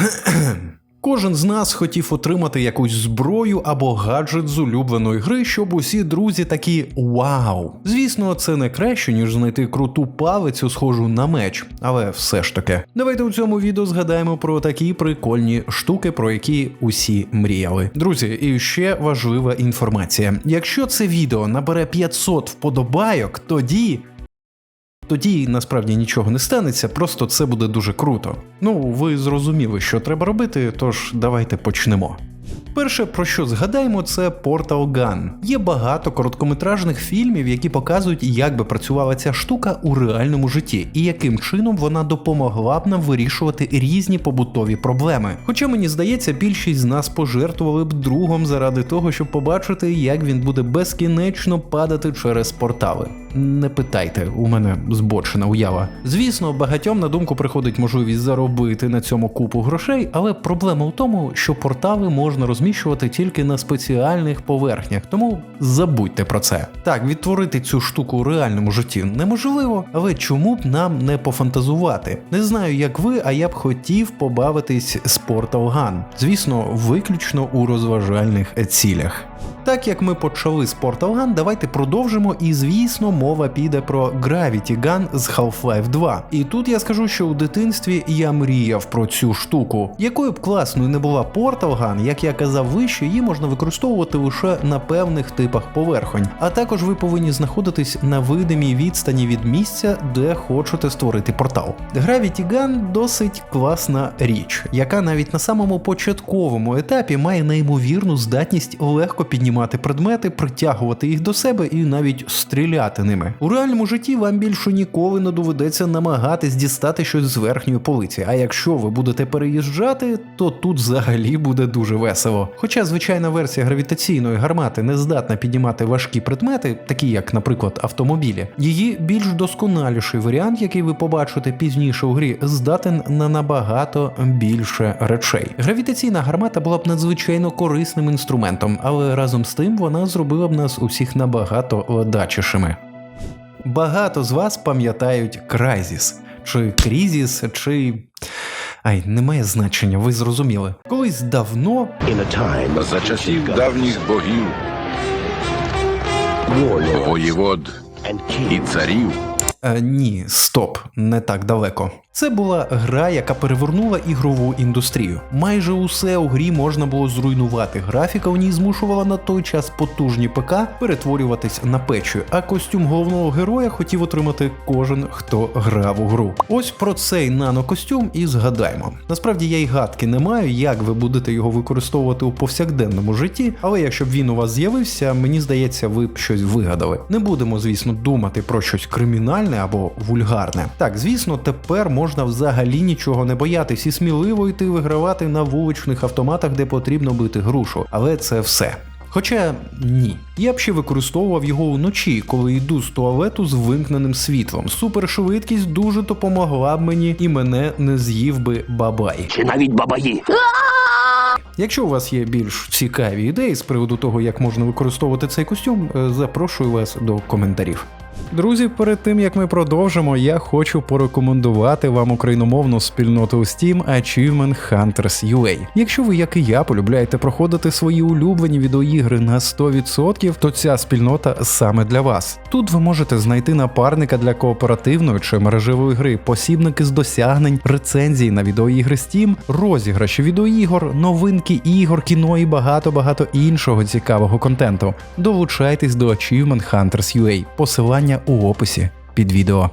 Кожен з нас хотів отримати якусь зброю або гаджет з улюбленої гри, щоб усі друзі такі вау. Звісно, це не краще, ніж знайти круту палицю, схожу на меч, але все ж таки. Давайте у цьому відео згадаємо про такі прикольні штуки, про які усі мріяли. Друзі, і ще важлива інформація: якщо це відео набере 500 вподобайок, тоді тоді насправді нічого не станеться, просто це буде дуже круто. Ну, ви зрозуміли, що треба робити, тож давайте почнемо. Перше, про що згадаємо, це Portal Gun. Є багато короткометражних фільмів, які показують, як би працювала ця штука у реальному житті, і яким чином вона допомогла б нам вирішувати різні побутові проблеми. Хоча мені здається, більшість з нас пожертвували б другом заради того, щоб побачити, як він буде безкінечно падати через портали. Не питайте, у мене збочена уява. Звісно, багатьом на думку приходить можливість заробити на цьому купу грошей, але проблема в тому, що портали можна розміщувати тільки на спеціальних поверхнях, тому забудьте про це. Так, відтворити цю штуку у реальному житті неможливо, але чому б нам не пофантазувати? Не знаю, як ви, а я б хотів побавитись з Portal Gun. Звісно, виключно у розважальних цілях. Так як ми почали з Portal Gun, давайте продовжимо. І звісно, мова піде про Gravity Gun з Half-Life 2. І тут я скажу, що у дитинстві я мріяв про цю штуку. Якою б класною не була Portal Gun, як я казав вище, її можна використовувати лише на певних типах поверхонь. А також ви повинні знаходитись на видимій відстані від місця, де хочете створити портал. Gravity Gun досить класна річ, яка навіть на самому початковому етапі має неймовірну здатність легко піднімати предмети, притягувати їх до себе і навіть стріляти ними. У реальному житті вам більше ніколи не доведеться намагатись дістати щось з верхньої полиці. А якщо ви будете переїжджати, то тут взагалі буде дуже весело. Хоча звичайна версія гравітаційної гармати не здатна піднімати важкі предмети, такі як, наприклад, автомобілі, її більш досконаліший варіант, який ви побачите пізніше у грі, здатен на набагато більше речей. Гравітаційна гармата була б надзвичайно корисним інструментом, але разом з тим вона зробила б нас усіх набагато ледачішими. Багато з вас пам'ятають Крайзіс, чи Крізіс, чи. Ай, немає значення, ви зрозуміли. Колись давно in a time За часів давніх богів, воєвод і царів Е, ні, стоп, не так далеко. Це була гра, яка перевернула ігрову індустрію. Майже усе у грі можна було зруйнувати. Графіка у ній змушувала на той час потужні ПК перетворюватись на печі, а костюм головного героя хотів отримати кожен, хто грав у гру. Ось про цей нанокостюм і згадаймо. Насправді я й гадки не маю, як ви будете його використовувати у повсякденному житті, але якщо б він у вас з'явився, мені здається, ви б щось вигадали. Не будемо, звісно, думати про щось кримінальне або вульгарне. Так, звісно, тепер можна взагалі нічого не боятись і сміливо йти вигравати на вуличних автоматах, де потрібно бити грушу. Але це все. Хоча ні, я б ще використовував його вночі, коли йду з туалету з вимкненим світлом. Супершвидкість дуже допомогла б мені і мене не з'їв би бабай. чи навіть бабаї. Якщо у вас є більш цікаві ідеї з приводу того, як можна використовувати цей костюм, е, запрошую вас до коментарів. Друзі, перед тим як ми продовжимо, я хочу порекомендувати вам україномовну спільноту Steam Achievement Hunters UA. Якщо ви, як і я, полюбляєте проходити свої улюблені відеоігри на 100%, то ця спільнота саме для вас. Тут ви можете знайти напарника для кооперативної чи мережевої гри, посібники з досягнень, рецензії на відеоігри Steam, розіграші відеоігор, новинки ігор, кіно і багато-багато іншого цікавого контенту. Долучайтесь до Achievement Hunters UA. Посилання у описі під відео.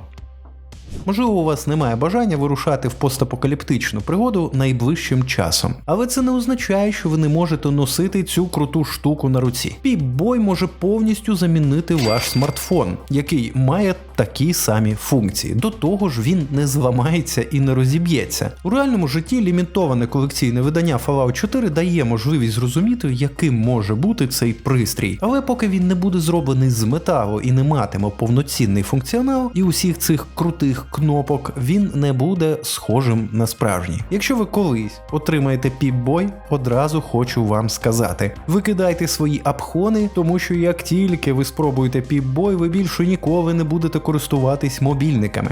Можливо, у вас немає бажання вирушати в постапокаліптичну пригоду найближчим часом, але це не означає, що ви не можете носити цю круту штуку на руці. Піп-бой може повністю замінити ваш смартфон, який має такі самі функції. До того ж, він не зламається і не розіб'ється. У реальному житті лімітоване колекційне видання Fallout 4 дає можливість зрозуміти, яким може бути цей пристрій. Але поки він не буде зроблений з металу і не матиме повноцінний функціонал, і усіх цих крутих кнопок він не буде схожим на справжній. Якщо ви колись отримаєте піп-бой, одразу хочу вам сказати: викидайте свої апхони, тому що як тільки ви спробуєте піп-бой, ви більше ніколи не будете користуватись мобільниками.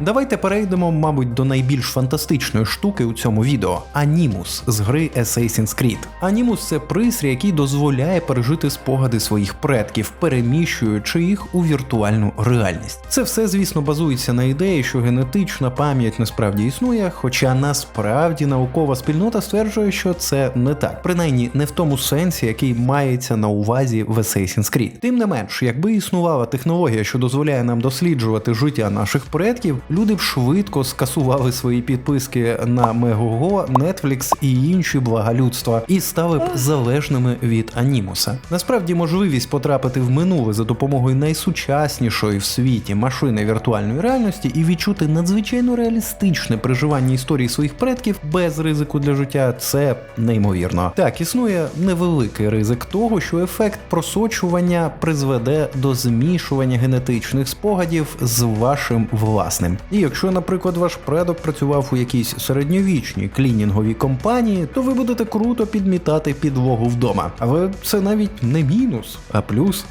Давайте перейдемо, мабуть, до найбільш фантастичної штуки у цьому відео Animus з гри Assassin's Creed. Animus – це пристрій, який дозволяє пережити спогади своїх предків, переміщуючи їх у віртуальну реальність. Це все, звісно, базується на ідеї, що генетична пам'ять насправді існує, хоча насправді наукова спільнота стверджує, що це не так, принаймні не в тому сенсі, який мається на увазі в Assassin's Creed. Тим не менш, якби існувала технологія, що дозволяє нам досліджувати життя наших предків, люди б швидко скасували свої підписки на Мегого, Netflix і інші блага людства і стали б залежними від анімуса. Насправді, можливість потрапити в минуле за допомогою найсучаснішої в світі машини віртуальної реальності і відчути надзвичайно реалістичне переживання історії своїх предків без ризику для життя це неймовірно. Так, існує невеликий ризик того, що ефект просочування призведе до змішування генетичних спогадів з вашим власним. І якщо, наприклад, ваш предок працював у якійсь середньовічній клінінговій компанії, то ви будете круто підмітати підлогу вдома. Але це навіть не мінус, а плюс.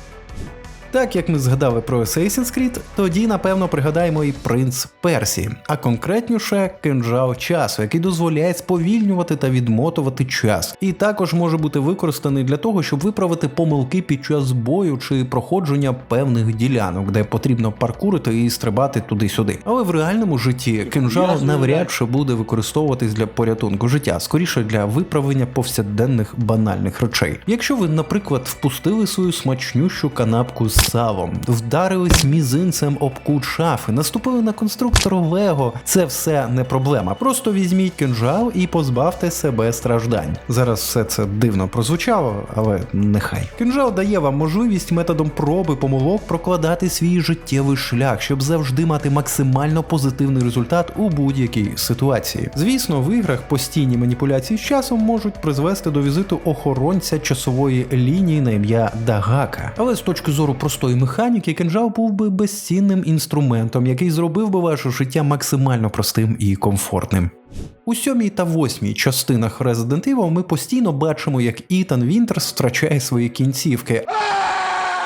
Так як ми згадали про Assassin's Creed, тоді напевно пригадаємо і принц Персії, а конкретніше кинжал часу, який дозволяє сповільнювати та відмотувати час, і також може бути використаний для того, щоб виправити помилки під час бою чи проходження певних ділянок, де потрібно паркурити і стрибати туди-сюди. Але в реальному житті кинжал навряд чи буде використовуватись для порятунку життя, скоріше для виправлення повсякденних банальних речей. Якщо ви, наприклад, впустили свою смачнющу канапку з салом, вдарились мізинцем об кут шафи, наступили на конструктор Лего, це все не проблема. Просто візьміть кинжал і позбавте себе страждань. Зараз все це дивно прозвучало, але нехай. Кинжал дає вам можливість методом проби помилок прокладати свій життєвий шлях, щоб завжди мати максимально позитивний результат у будь-якій ситуації. Звісно, в іграх постійні маніпуляції з часом можуть призвести до візиту охоронця часової лінії на ім'я Дагака. Але з точки зору простої механіки, кинжал був би безцінним інструментом, який зробив би ваше життя максимально простим і комфортним. У сьомій та восьмій частинах Resident Evil ми постійно бачимо, як Ітан Вінтерс втрачає свої кінцівки.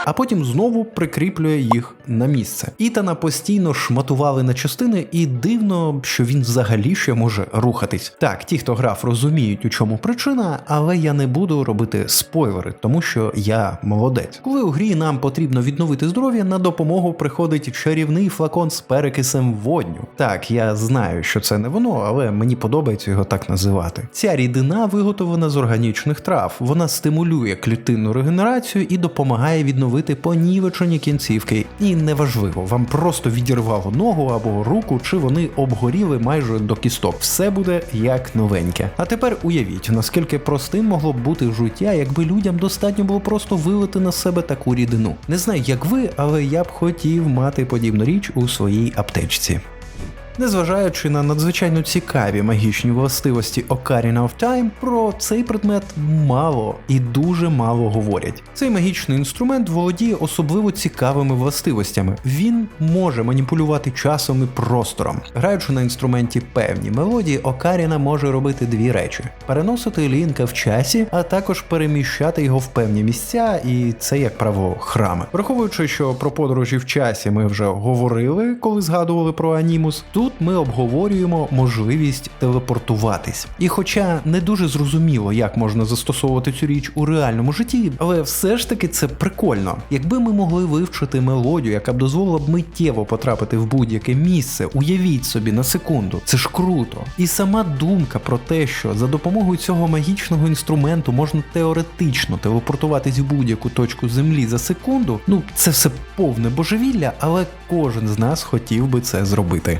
А потім знову прикріплює їх на місце. Ітана постійно шматували на частини, і дивно, що він взагалі ще може рухатись. Так, ті, хто грав, розуміють, у чому причина, але я не буду робити спойлери, тому що я молодець. Коли у грі нам потрібно відновити здоров'я, на допомогу приходить чарівний флакон з перекисем водню. Так, я знаю, що це не воно, але мені подобається його так називати. Ця рідина виготовлена з органічних трав. Вона стимулює клітинну регенерацію і допомагає відновити понівечені кінцівки. І неважливо, вам просто відірвало ногу або руку, чи вони обгоріли майже до кісток. Все буде як новеньке. А тепер уявіть, наскільки простим могло б бути життя, якби людям достатньо було просто вилити на себе таку рідину. Не знаю, як ви, але я б хотів мати подібну річ у своїй аптечці. Незважаючи на надзвичайно цікаві магічні властивості Ocarina of Time, про цей предмет мало і дуже мало говорять. Цей магічний інструмент володіє особливо цікавими властивостями. Він може маніпулювати часом і простором. Граючи на інструменті певні мелодії, Окаріна може робити дві речі: переносити лінка в часі, а також переміщати його в певні місця, і це, як правило, храми. Враховуючи, що про подорожі в часі ми вже говорили, коли згадували про анімус. Тут ми обговорюємо можливість телепортуватись. І хоча не дуже зрозуміло, як можна застосовувати цю річ у реальному житті, але все ж таки це прикольно. Якби ми могли вивчити мелодію, яка б дозволила б миттєво потрапити в будь-яке місце, уявіть собі на секунду, це ж круто. І сама думка про те, що за допомогою цього магічного інструменту можна теоретично телепортуватись в будь-яку точку землі за секунду, ну це все повне божевілля, але кожен з нас хотів би це зробити.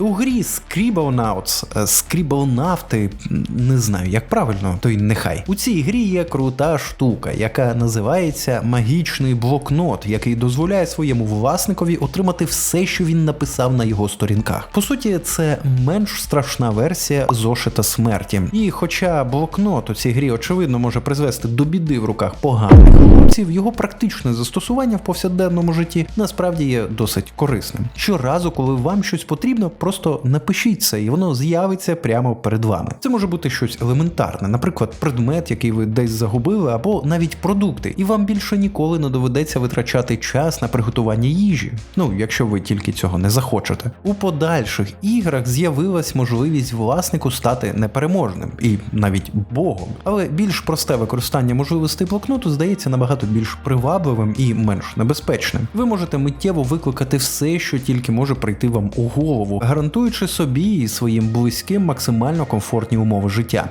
У грі Scribblenauts, е, Scribblenauti, не знаю, як правильно, то й нехай. У цій грі є крута штука, яка називається магічний блокнот, який дозволяє своєму власникові отримати все, що він написав на його сторінках. По суті, це менш страшна версія зошита смерті. І хоча блокнот у цій грі очевидно може призвести до біди в руках поганих хлопців, його практичне застосування в повсякденному житті насправді є досить корисним. Щоразу, коли вам щось потрібно, просто напишіть це, і воно з'явиться прямо перед вами. Це може бути щось елементарне, наприклад, предмет, який ви десь загубили, або навіть продукти, і вам більше ніколи не доведеться витрачати час на приготування їжі. Ну, якщо ви тільки цього не захочете. У подальших іграх з'явилась можливість власнику стати непереможним і навіть богом. Але більш просте використання можливостей блокноту здається набагато більш привабливим і менш небезпечним. Ви можете миттєво викликати все, що тільки може прийти вам у голову, гарантуючи собі і своїм близьким максимально комфортні умови життя.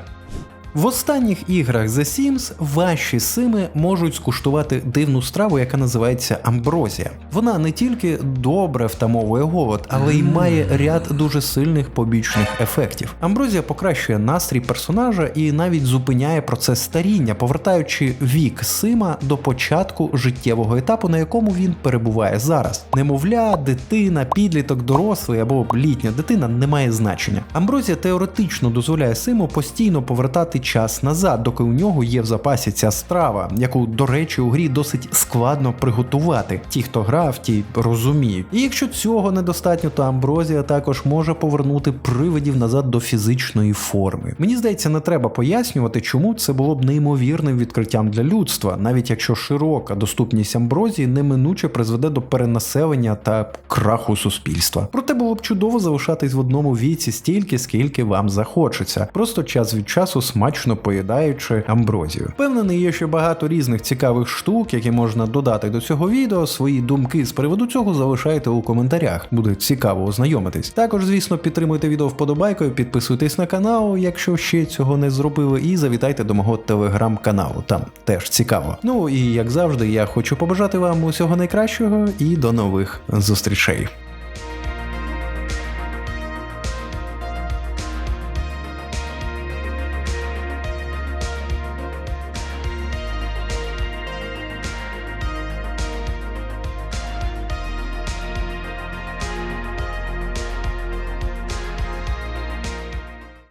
В останніх іграх The Sims ваші сими можуть скуштувати дивну страву, яка називається амброзія. Вона не тільки добре втамовує голод, але й має ряд дуже сильних побічних ефектів. Амброзія покращує настрій персонажа і навіть зупиняє процес старіння, повертаючи вік сима до початку життєвого етапу, на якому він перебуває зараз. Немовля, дитина, підліток, дорослий або літня дитина не має значення. Амброзія теоретично дозволяє симу постійно повертати час назад, доки у нього є в запасі ця страва, яку, до речі, у грі досить складно приготувати. Ті, хто грав, ті розуміють. І якщо цього недостатньо, то амброзія також може повернути привидів назад до фізичної форми. Мені здається, не треба пояснювати, чому це було б неймовірним відкриттям для людства, навіть якщо широка доступність амброзії неминуче призведе до перенаселення та краху суспільства. Проте було б чудово залишатись в одному віці стільки, скільки вам захочеться, просто час від часу смачно поїдаючи амброзію. Впевнений, є ще багато різних цікавих штук, які можна додати до цього відео. Свої думки з приводу цього залишайте у коментарях. Буде цікаво ознайомитись. Також, звісно, підтримуйте відео вподобайкою, підписуйтесь на канал, якщо ще цього не зробили, і завітайте до мого телеграм-каналу. Там теж цікаво. Ну і як завжди, я хочу побажати вам усього найкращого і до нових зустрічей.